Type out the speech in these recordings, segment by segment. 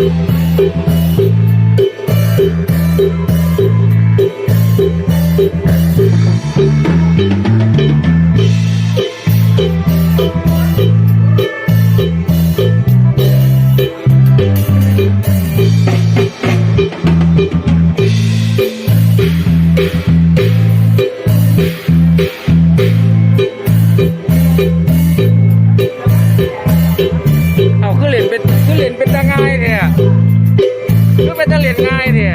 เอ ก็เป็นตาเล่นง่ายเนี่ย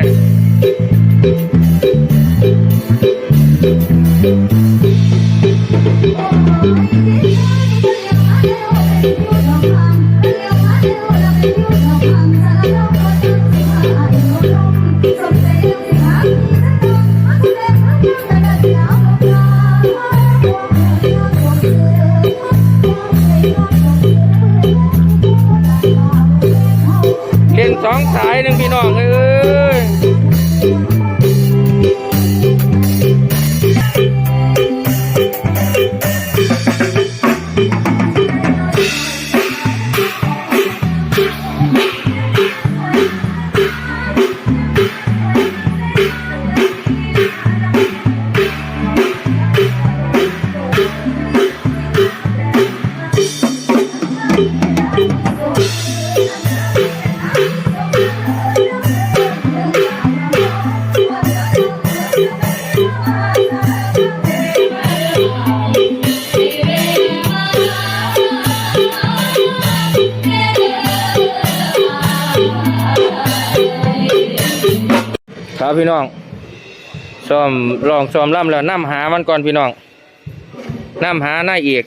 พี่น้องซ้อมลองซ้อมล่ำแล้วน้ำหามันก่อนพี่น้องน้ำหานายเอก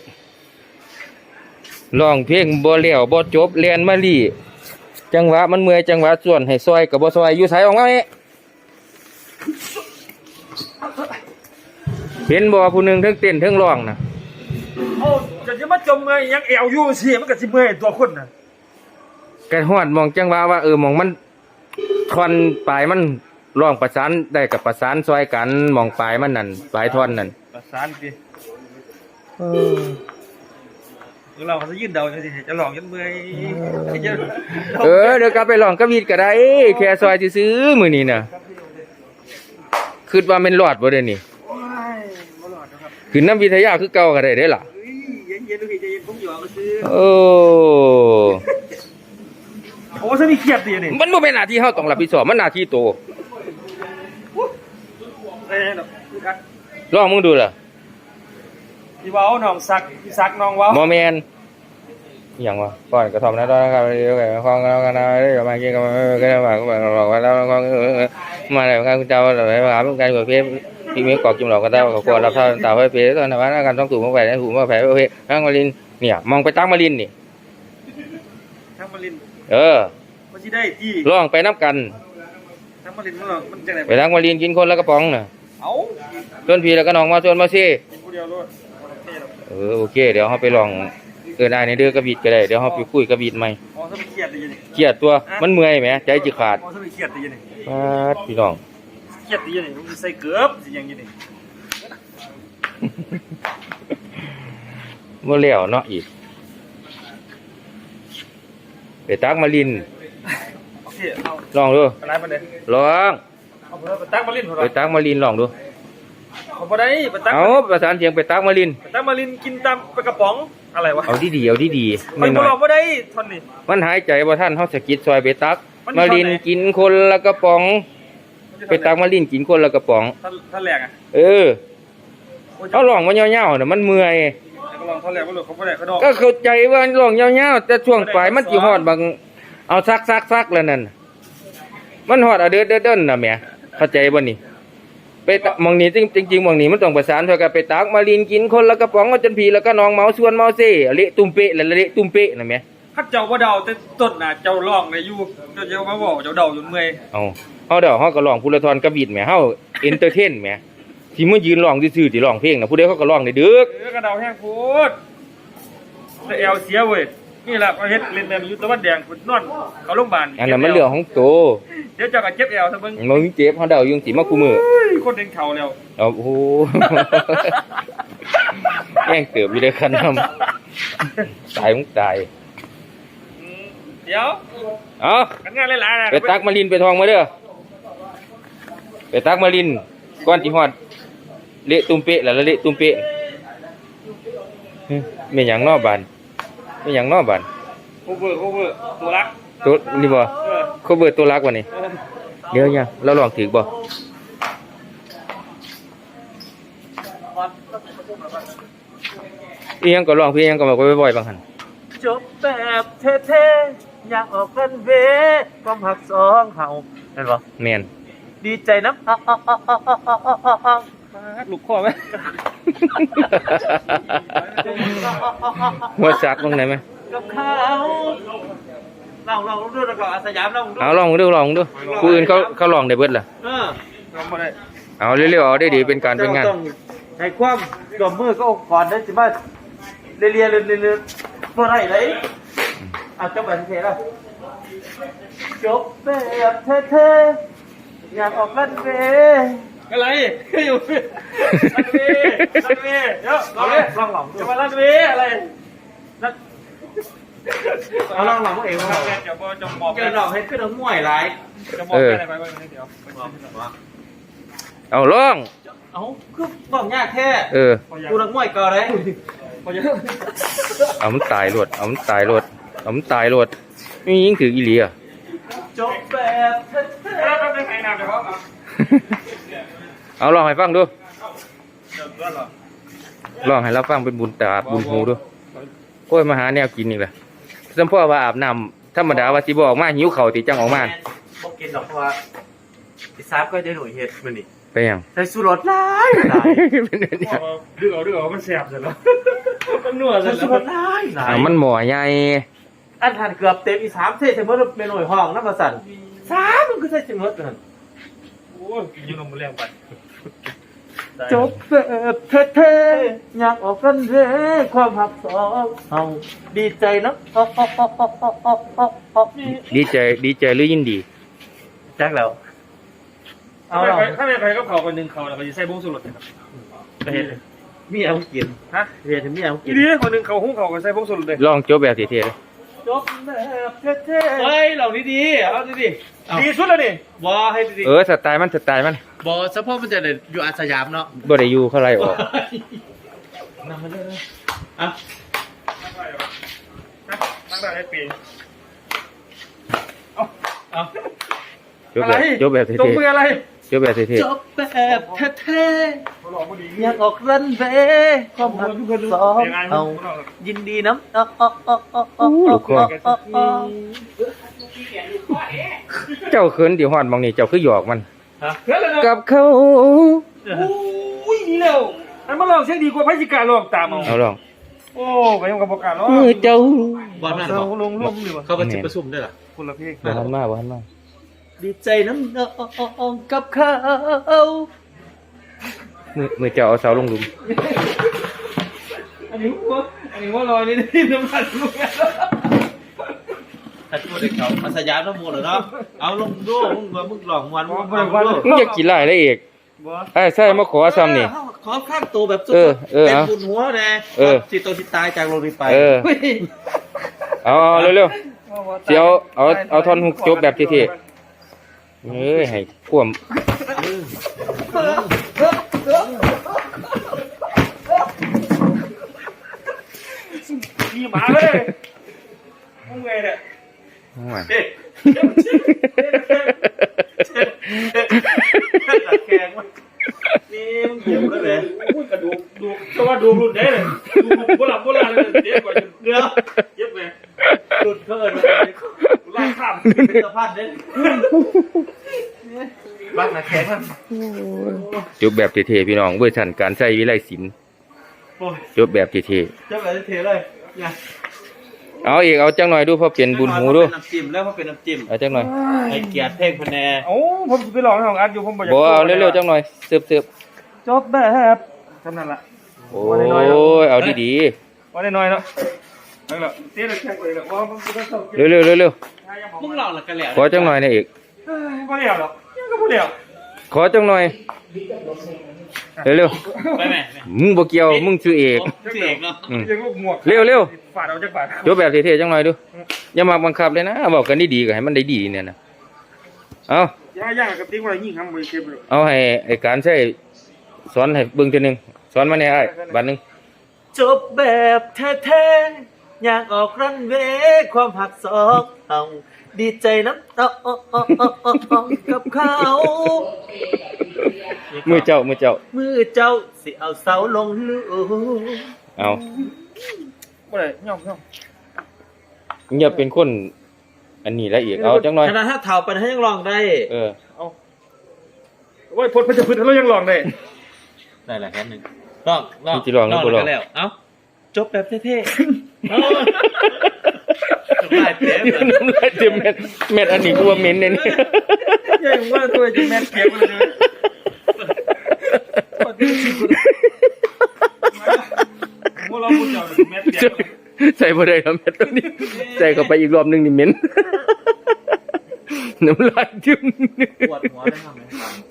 ลองเพลงบ่เลี้ยวบ่จบเรียนมาลี่จังหวะมันเมื่อยจังหวะส่วนให้ซอยกับบ่ซอยอยู่ไสออกมานี่เห็นบ่ผู้หนึงเทั้งเต้นเทั้งร้องนะโอ้จะจะมาจมเงยยังเอวอยู่สิมันก็สิเมื่อยตัวคนน่ะกระหอดมองจังหวะว่าเออมองมันทอนปลายมัน ร้องประสานได้กับประสานซอยกันมองปลายมันนั่นปลายท่อนนั่นประสานสิเราเขาจะยืนเดาจังสิจะหลอกยันเมื่อยจะเออเดี๋ยวกลับไปลองกระวีดก็ได้แค่ซอยซื้อๆมือนี่น่ะคิดว่าเป็นหลอดบ่เด้นี่โอ้ยบ่หลอดนะครับคือน้ำวิทยาคือเก่าก็ได้เด้อล่ะเฮ้ยเย็นเย็นๆดูพี่ใจเย็นผมหยอกมาซื้อโอ้โอ้ฉันมีเครียดดีนี่มันบ่เป็นหน้าที่เฮาต้องรับผิดชอบมันหน้าที่โตเอ้ดอกคือกันลองมึงดูล่ะพี่เว้าน้องซักพี่ซักน้องเว้าบ่แม่นอหย่างวะก่อนกระทอมนะตอนนะครับเดี๋ยวกันฟังกันกันนะเดี๋ยวมากินกันมาก็ได้มาก็มาบอกว่าแล้วก็มาแล้วกันคุณเจ้าเราไปหาการกดเพชรที่มีกอกกิมหลอกกันได้ก็ควรรับท่าต่าไว้เพชรตอนนั้นการต้องถูกมาแผลถูกมาแผลโอเคตั้งมาลินเนี่ยมองไปตั้งมาลินนี่ทั้งมาลินเออบ่สิได้ที่ร้องไปน้ำกันทั้งมาลินมันอกมันจังได๋ไปตั้งมาลินกินคนและกระป๋องน่ะ เอ้าชวนพี่แล้วก็น้องมาชวนมาซิกินผู้เดียวโลดบ่ได้หรอกเออโอเค เดี๋ยวเขาไปลองเออได้ในเดือกระบิดก็ได้เดี๋ยวเขาไปคุยกระบิดใหม่อ๋อฉันมีเครียดดีนี่เครียดตัวมันเมื่อยไหมใจจิขาดอ๋อฉันมีเครียดดีนี่ปาดพี่น้องเครียดดีนี่มันใส่เกือบสิอย่างนี้นี่เมื่อแล้วเนาะอีกไปตักมาลินโอเคเอาลองดูไปไล่มันเลยลอง เอาเพิ่นไปตักมาลินพุ่นไปว่าตักมาลินลองดูเอาบ่ได้ไปตักเอาประสานเสียงไปตักมาลินไปตักมาลินกินตามไปกระป๋องอะไรวะเอาดีดีๆเอาดีดีๆไปหน่บ่อยลองบ่ได้ทนนี่ๆมันหายใจว่าท่านเขาสะกิดซอยไปตักมันมาลินตอนไหนกินคนละกระป๋อง ไปตักมาลินกินคนละกระป๋องท่านท่านแรกอะเออโอ้ยเขาลองมาเงาๆน่ะมันเมื่อยก็ลองท่านแรกบ่รู้เขาบ่ได้เขาดอกก็เข้าใจว่าลองเงาๆแต่ช่วงปลายมันสิฮอดบางเอาซักซักซักแล้วนั่นมันฮอดเอาเด้อเด้อเด้นน่ะแหม เข้าใจบ่นี่ ไปตะหมองนี้จริงจริงๆหมองนี้มันต้องประสานเท่ากับไปตักมาลินกินคนละกระป๋องเอาจนผีแล้วก็น้องเมาส่วนเมาเซ่เละตุ้มเปะแล้วเละตุ้มเปะน่ะแหมข้าเจ้าบ่เดาแต่ต้นน่ะเจ้าร้องเลยอยู่เจ้าจะมาบอกเจ้าเดาจนเมื่อยเอาเฮาเดี๋ยวเฮาก็ร้องพุทธทรกระบิดแหมเฮาเอนเตอร์เทนแหมที่มึงยืนร้องซื่อๆที่ร้องเพลงน่ะผู้ใดเขาก็ร้องได้เด้อเออกระเดาแห้งโพดแต่แอวเสียเว้ย นี่แหละประเฮ็ดเล่นแม่นอยู่ตะวันแดงพุ่นนอนเข้าโรงพยาบาลอันนั้นมันเรื่องของโตเดี๋ยวเจ้าก็เจ็บแอวซะเบิ่งมึงเจ็บเฮาเดาอยู่สิมากูมือเฮ้ยคนเดินเข่าแล้วเอาโอ้โห แย่งเติบอยู่ด้วยกันทำตายมึงตายอืมเเดี๋ยวเอากันงานหลายๆนะไปตักมาลินไปทองมาเด้อไปตักมาลินก้อนจีฮอดเละตุ้มเปะแล้วละเละตุ้มเปะหึไม่หยังนอกบาน ไม่หยังนอกบานโคเวอร์โคเวอร์ตัวรักตัวนี่บ่เออเขาเบิดตัวรักวะนี่เดี๋ยวยังเราลองถือบ่อีหยังก็ลองพี่ยังก็บอกไว้บ่อยๆบางหันจบแบบเท่ๆอยากออกกันเวความหักสองเฮาเห็นปะแม่นดีใจน้ำลูกข้อไหม หัวซักตรงไหนไหมกับเขาเราเราดูแล้วก็อาสยามเราดูเอาลองดูลองดูผู้อื่นเขาเขาลองได้เบิดล่ะเออทำมาได้เอาเร็วๆเอาได้ดีเป็นการเป็นงานต้องให้ความดมมือก็องค์กรได้สิมาเรียนเรียนเรียนเรียนเมื่อไรเลยเอาจบแบบเท่ๆแล้วจบแบบเท่ๆอยากออกกันเว อะไรอยู่ลันเวย์ลันเวย์เดี๋ยวลองเลเลยยลองหลองดูจะมาลันเวย์อะไรเอาลองหลองเองจะว่าแกจะบอกจะบอกเกิดดอกให้ขึ้นเอาม่วยหลายจะบอกแกอะไรไปบ้างเดี๋ยวเอาลองเอาคือบอกยากแค่เออกูนักมวยก่อนเลยพอจะเอามันตายรวดเอามันตายรวดเอามันตายรวดมียิงถืออีหลีอะจบแบบเท่แล้วต้องได้ใครนำเดี๋ยวเขา เอาลองให้ฟังดูเดี๋ยวก็หรอลองให้เราฟังเป็นบุญตาบุญหูดูโอ้ยมาหาแนวกินอีกและสมพ่อว่าอาบน้ำธรรมดาว่าสิบออกมาหิวเข่าวติจังออกมาบอกกินดอกเพราะว่าอีสามก็ได้หน่วยเห็ดมันนี่ไปยังใส่สูรสหลายหลายเป็นอันเนี้ยดื้อเอาดื้อเอามันแสบเสร็จแล้วมันนัวเสร็ใส่จสูแล้วรสหลายหลายอ่ามันหมอใหญ่อันทันเกือบเต็มอีสามเท่เสมอเมนูห้องน้ำมาสั่นสามมันก็ใส่เสมอกันโอ้ยกินยูนมแรงไปจบแบบเท่ๆอยากออกกันเวความหักสองเอาดีใจนะดีใจดีใจหรือยินดีแจ็คแล้วเอาเอาไปเราถ้าไม่ไปก็เขาคนหนึ่งเขาแล้วก็จะใส่บุ้งสุรสครับจะเห็นมีเอากินฮะเรียนถึงมีเอากิอีนนี้คนหนึ่งเขาหุ้งเขาก็ใส่บุ้งสุรสเลยลองจบแบบเท่ๆเลย จบแบบเท่ๆเฮ้ยเหล่านี้ดีเอาดีดีดีสุดแล้วนี่บอให้ดีเออสไตล์มันสไตล์มันบอเฉพาะมันจะเด่นอยู่อาสยามเนาะบ่ได้อยู่เขาไล่ออกนำมาเลยอะนั่งได้ให้ปีเอาจบแบบจบแบบตรงเท่มืออะไรๆ จบแบบเท่จบแบบเท่ๆอยากออกรันเวความหักสองเอายินดีน้ำเอาเอาเอาเอาเอาเอาเอาๆเจ้าเขินที่ฮอดหมองนี่เจ้าคือหยอกมันฮะเพื่อนเลยนะกับเขาอุ้ยนี่เร็วอันมาลองเช็คดีกว่าพจิการลองตามเอาเอาลองโอ้ไปยังกับประกาศแล้วมือเจ้าบอลนั่นลบองลงลงดีกว่าเขาก็จะประชุมด้วยล่ะคนละเพลงบ่ทันมาบ่ทันมา ดีใจน้ำนองกับเขามือมือเจ้าเอาเสาลงหลุม อันนี้ว่าอันนี้ว่าลอยนี่น้ำมันลูกถ้าพูดให้เขาอาสยามน้ำมูลเหรอเนาะเอาลงดูมึงว่ามึงหลอกวันมึงมึงอยากินหลายเลยเอกบ่ไอ้ใช่มาขอซ้ำนี่ขอข้างตัวแบบสุดเป็นบุญหัวน่เออสิโตสิตายจากโรงนี้ไปเออเอาเอาเร็วๆสิเอาเอาเอาทอนฮุกจบแบบเท่ๆ เอ้ยให้พ่วมมีหมาเลยมึงไงเนี่ยเอามาเอ๊ะตัดแขงวะนี่มึงเจ็บแล้วเหรอพูดกระดูกดูแต่ว่าดูรุ่นได้เลยดูโบราณโบราณเลยเจ็บกว่าเดี๋ยวเจ็บเลยหลุดเคิน ลากข้ามเป็นสะพานเด้บ้างนะแข็งมันจบแบบเท่ๆพี่น้องเวอร์ชันการใช้วิไลศิลป์โอ้ยจบแบบเท่เจ้าแบบเทเลยเนี่ยๆเอาอีกเอาจังหน่อยดูเพราะเป็นบุญหูดูเป็นน้ำจิ้มแล้วพอเป็นน้ำจิ้มเอาจังหน่อยไอเกียรติเพ่งพะแนโอ้ผมไปลองของอัดอยู่ผมบอกบ่เอาเร็วๆจังหน่อยเสิร์ฟเสิร์ฟจบแบบทำนั่นละโอ้ยเอาดีว่าได้น้อยเนาะนั่นแหละเตี้ยเลยแค่เลยละว่าผมจะต้องๆเร็วๆเร็ว มึงหลอกหลักกันแล้วๆขอจังหน่อยนะเอกไม่เลี้ยวหรอกยังก็ไม่เลี้ยวขอจังหน่อยเร็วไปแม่ๆมึงบ่เกี่ยวมึงชื่อเอกพี่เอกเนาะอืมยังลูกหมวกเร็วเร็วฝาดเอาจากฝาดจบแบบเท่ๆจังหน่อยดูอย่ามาบังคับเลยนะบอกกันดีๆก็ให้มันได้ดีเนี่ยนะเอาย่าย่างกับติ๊กว่ายิ่งทำมือเก็บเลยเอาให้ไอ้การใช้สอนให้เบิ่งทีหนึงสอนมาแหน่ไอ้บัดหนึงจบแบบแท้ๆ อยากออกรันเวย์ความหักสองเอาดีใจน้ำตากับเขา มือเจ้ามือเจ้า มือเจ้าสิเอาเสาลงลูเอาบ่ได้ย่อมย่อมอย่าเป็นคน อันนี้ละอีกเอาจังหน่อยขนาดถ้าเถาไปให้ยังลองได้ เออเอาโอ้ยพดพจะพืชเรายังลองได้ ได้แหละแค่หนึ่งลองลองมึงสิลองหรือบ่ลองกันแล้ว เอ้าจบแบบเท่ๆ เอ้าจบได้เต็มน้ำลายเต็มเม็ดเม็ดอันนี้กูว่าเหม็นเนี่ยนี่ยังว่าตัวจะแม่นเก็บเลยว่าเราพูดเจ้าแม่นเก็บใส่บ่ได้แล้วเม็ดตัวนี้ใส่เข้าไปอีกรอบหนึงนี่เหม็นน้ำลายจิ้มปวดหัวได้ทำไหม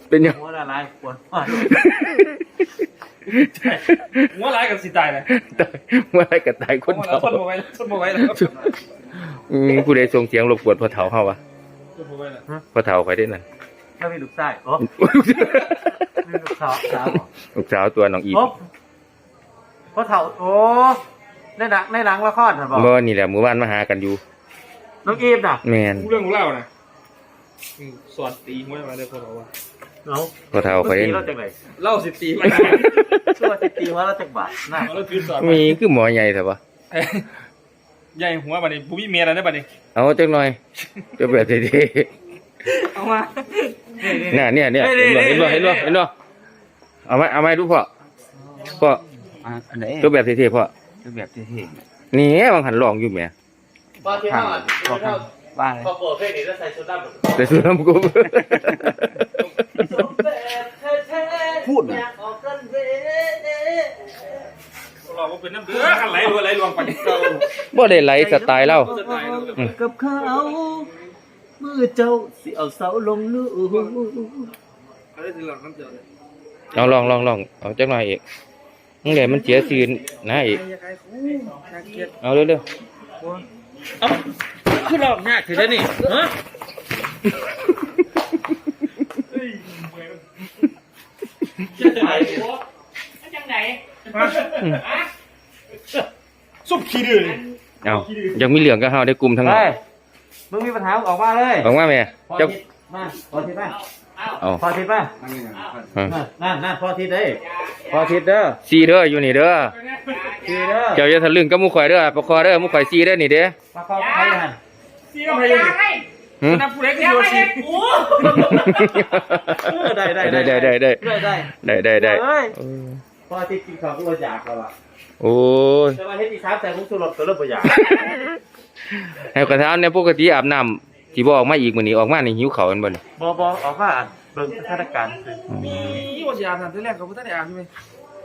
เป็นยังหัวละลายปวดหัว หัวร้ายกับสิตายเลยตายเมื่อไรก็ตายคนคนเฒ่าคนบ่ไว้คนบ่ไว้แล้วอืมผู้ใดส่งเสียงรบกวนพ่อเฒ่าเฮาวะคนบ่ไว้แล้วพ่อเฒ่าไปได้นั่นถ้ามีลูกชายโอ้มีลูกสาวสาวลูกสาวตัวน้องอีฟโอ้เพราะเถาโอ้ในหนังในหนังละครท่านบอกเมื่อนี่แหละหมู่บ้านมาหากันอยู่น้องอีฟน่ะแม่นเรื่องของเรานะสอนตีหัวมาเลยคนบอกว่าเนาะพ่อเฒ่าไปตีได้เราจากไหนเล่าสิตีมา ชั่วสิตีว่าเราจากบาทน่ะเราคือสอนมีคือหมอใหญ่แต่ว่าใหญ่หัวบัดนี้บุ้มีเมียแล้วได้บัดนี้เอาจักหน่อยจะแบบเท่เอามาๆน่ะเนี่ยเนี่ยเห็นบ่เห็นบ่เห็นบ่เห็นบ่เอาไหมเอาไหมดูพ่อพ่ออันไหนตัวแบบเท่ๆพ่อรูปแบบเท่นี่บางหันลองอยู่แหมพอที่ห้าๆบ้านเลยพอโกรธเพลงนี้แล้วใส่ชุดดำแบบแต่สุดน้ำกู พูดนะอยากออกกันเวเราเป็นน้ำเดือดไหลรัวไหลรวงไปบ่ได้ไหลสไตล์เราอืมกับเขามือเจ้าสิเอาเสาลงลูกเขาได้ทีหลังน้ำเดือดเลยเอาลองลองลองเอาจักหน่อยอีกมึงเดี๋ยวมันเสียซีนนะอีกอยากให้คู่อยากเกลียดเอาเร็วเอ้าคือหลอกยากถือได้นี่ฮะ เฮ้ย ซุปขี้ดื้อๆเอายังมีเหลืองก็เฮาได้กลุ่มทั้งหมดเฮ้ยมึงมีปัญหามึงออกมาเลยบอกว่าแม่พอจะทิศมาพอทิศมาเอาพอทิศมาอืมนั่นนั่นพอทิศเด้พอทิศเด้อซีเด้ออยู่นี่เด้อทีเด้อเจ้าอย่าทะลึ่งกับหมู่ข่อยเด้อประคอเด้อหมู่ข่อยซีเด้อนี่เด้อมาเข้าไปหันซีก็ไม่ได้หึนับผู้เล็กที่โยชิได้ได้ได้ได้ได้ได้ได้ได้ได้ได้ได้เฮ้ย พอทิศกินข้าวก็อยากแล้วล่ะโอ้ยจะมาเฮ็ดอีสานแต่ผมสุรบก็เริ่มบ่อยากให้กระทำเนี่ยปกติอาบน้ำสิบ่ออกมาอีกมื้อนี้ออกมานี่หิวข้าวกันบ่นี่บ่บ่ออกมาอ่านเบิ่งสถานการณ์คือมีว่าจะอาบน้ำที่แรกเขาพูดตั้งแต่อาบใช่ไหม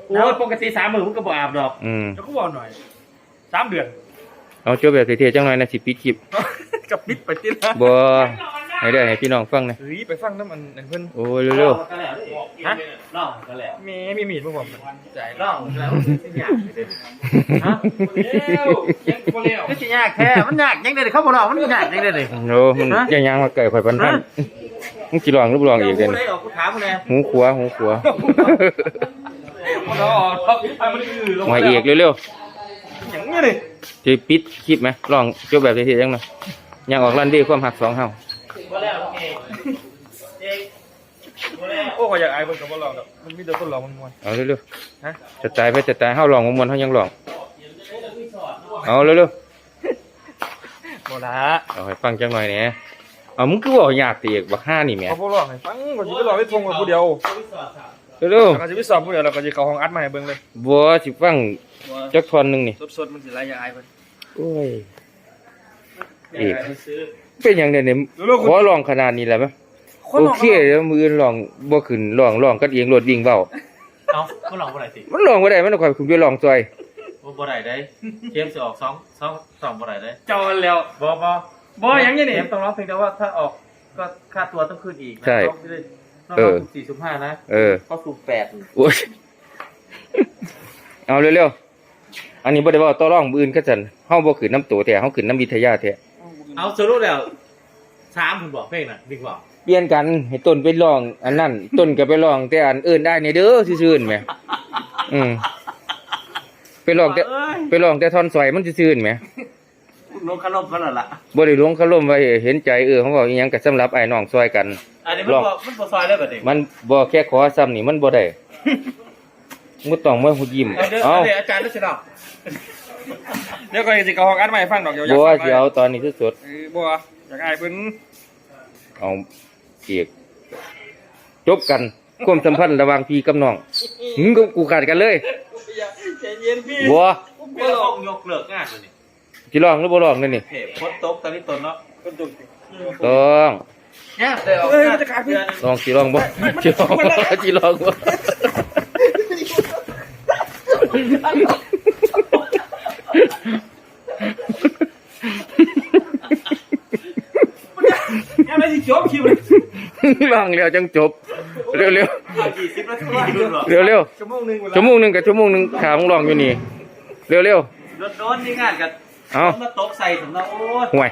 โอ้ยปกติสามมื้อผมก็บ่อาบดอกอืม แล้วก็บอกหน่อยสามเดือน เอาจบแบบเท่ๆจังหน่อยนะสิปิดคลิปกับปิดไปติดละบ่ให้ได้ให้พี่น้องฟังนะเฮ้ยไปฟังน้ำมันเพิ่นโอ้ยเร็วก็แล้วฮะเล่าก็แล้วมีมีมีดมั้งผมใจเล่าแล้วสิยากเด้ฮะเร็วยังบ่เร็วคือสิยากแท้มันยากยังได้เขาบ่เล่ามันยากยังได้เลยๆโอ้มันยังยังมาไก่ข่อยปันทันมึงสิลองหรือบ่ลองอีกเด้อกูนี่ได้ออกกูถามมึงแน่หูขวาหูขวามันออกท็อปมันคือลงหอยเอกเร็ว อย่างนี้เลยๆสิปิดคลิปไหมลองจบแบบเท่ๆจังหน่อยยังออกลันดีความหักสองเฮาบ่แล้วโอเคเองบ่แล้วโอ้ก็อยากอายเพิ่นก็บ่ลองดอกมันมีแต่คนลองมันม่วนเอาเร็วฮะๆจะตายไปจะตายเฮาลองมวนๆเฮายังลองเอาเร็วบ่ละๆเอาให้ฟังจังหน่อยแหน่เอามึงคือบ่อยากติอีกบักห้านี่แหมเขาบ่ลองให้ฟังก็สิไปลองให้ทงกับผู้เดียว เร็วก็สิไปสอบผู้เดียวแล้วก็สิเข้าห้องอัดมาให้เบิ่งเลยๆบ่สิฟังจักทอนหนึงนี่สดๆมันสิหลายอยากอายเพิ่นโอ้ย อีกเป็นหยังเด้เนี่ยขอลองขนาดนี้แล้วมั้ยโอเคแล้วมืออื่นลองบ่ขึ้นลองลองกันเองรถวิ่งเบ้าเอ้าบ่ลองบ่ได้สิมันลองบ่ได้มันค่อยขึ้นไปลองซอย บ่บ่ได้ได้เกมสิออก2 2 2บ่ได้ได้เจ้าแล้วบ่บ่บ่หยังนี่นี่เกมต้องร้องเพลงแต่ว่าถ้าออกก็ค่าตัวต้องขึ้นอีกนะใช่ ถ้าเอเราอสูบสี่สูบห้านะเออเขาสูบแปดโอ้ยเอาเร็วๆ อันนี้บ่ได้เว่าต่อรองมืออื่นคือซั่นเฮาบ่ขึ้นน้ำตัวแท้เฮาขึ้นน้ำวิทยาแท้เอาสรุปแล้วสามคุณบอกเพลงน่ะดีกว่าเปลี่ยนกันให้ต้นไปร้อง อันนั้นต้นก็ไปร้อง แต่อันอื่นได้นี่เด้อซื่อๆแหมอืมไปร้องแต่เอ้ยไปร้องแต่ท่อนซอยมันซื่อๆแหมลงคารมเขาแล้วล่ะบ่ได้ลงคารมไว้เห็นใจเออเขาบอกอีหยังก็สำหรับไอ้น้องซอยกัน อันนี้มันลอง บ่มันบ่ซอยแล้วแบบนี้มันบ่แค่ขอซ้ำนี่มันบ่ได้มุต้องมาหุยิ้มเอาเดี๋ยวเอ้าเดี๋ยวอาจารย์รัชดาเดี๋ยวก็สิเขาห้องอัดใหม่ฟังดอกเดี๋ยวอยากบ่ฟังสิเอาตอนนี้สดเออบ่อยากอายเพิ่นๆเอาเอีกจบกันความสัมพันธ์ระหว่างพี่กับน้องมึงกับกูขาดกันเลยใจเย็นพี่บ่ไม่ต้องยกเลิกงานเลยนี่สิร้องหรือบ่ร้องนั่นนี่เพจพดตกตอนนี้ตนเนาะก็จุกต้อง เนี่ยเดี๋ยวเอ้ยมันจะขาดพี่ลองสิร้องบ่สิร้องบ่สิร้องบ่ยังไม่สิจบคิวเลยร้องแล้วจังจบ เร็วกี่สิบนาทีดูหรอๆเร็วชั่วโมงหนึงเวๆลาชั่วโมงหนึงกับชั่วโมงหนึงขามึงร้องอยู่นี่ เร็วโดนโดนนี่งานกันเอามาตกใส่ถึงแล้วโอ้ยๆห่วย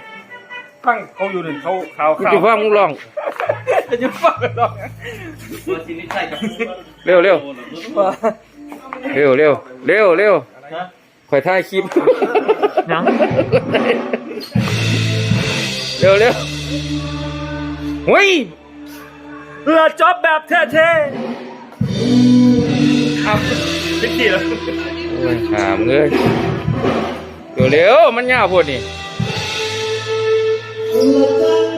ฟังเขาอยู่นึงเขาข่าวกูข่าวสิฟังมึงร้อง จะฟังกันหรอกตัวชีวิตใส่กับเร็วๆเร็วเร็วเร็วเร็วเร็วฮะข่อยถ่ายคลิปยังเร็วเร็วเฮ้ยเราจบแบบเท่ๆครับสิกี่แล้วโอ้ยหามเลยเร็วเร็วมันยาวโพดนี่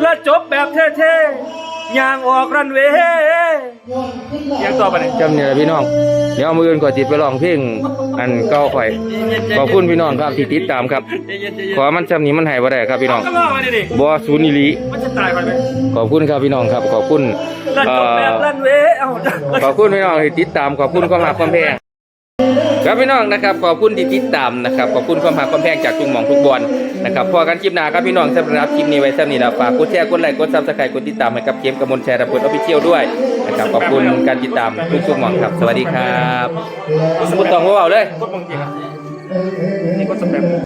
แล้วจบแบบเท่ๆย่างออกรันเวย์ยังต่อไปไหนจำเนี่ยแหละพี่น้อง เดี๋ยวเอามืออื่นก่อนจิตไปลองเพลงอันเก่าข่อยขอบคุณพี่น้องครับที่ติดตามครับใจเย็นใจเย็นขอมันจำนี้มันหายบ่ได้ครับพี่น้องก็ล่อมาดิดิบ่ศูนย์อีหลีมันจะตายไปไหมขอบคุณครับพี่น้องครับ ขอบคุณแล้วเอ่จบแบบอรันเวย์เอาขอบคุณพี่น้องที่ติดตามขอบคุณความหักความแพง ครับพี่น้องนะครับขอบคุณที่ติดตามนะครับขอบคุณความหักความแพงจากจุงหมองทุกบอลนะครับพอกันคลิปหน้าครับพี่น้องสำหรับคลิปนี้ไว้ซ้ำนี้แล้วฝากกดแชร์กดไลค์กดซับสไครต์กดติดตามให้กับเกมกระมวลแชร์ระเบิดออฟฟิเชียลด้วยนะครับขอบคุณการติดตามทุกทุกๆหมองครับสวัสดีครับสมุดตองว่าเอาเลยกดมองจริงอะนี่กดสแปม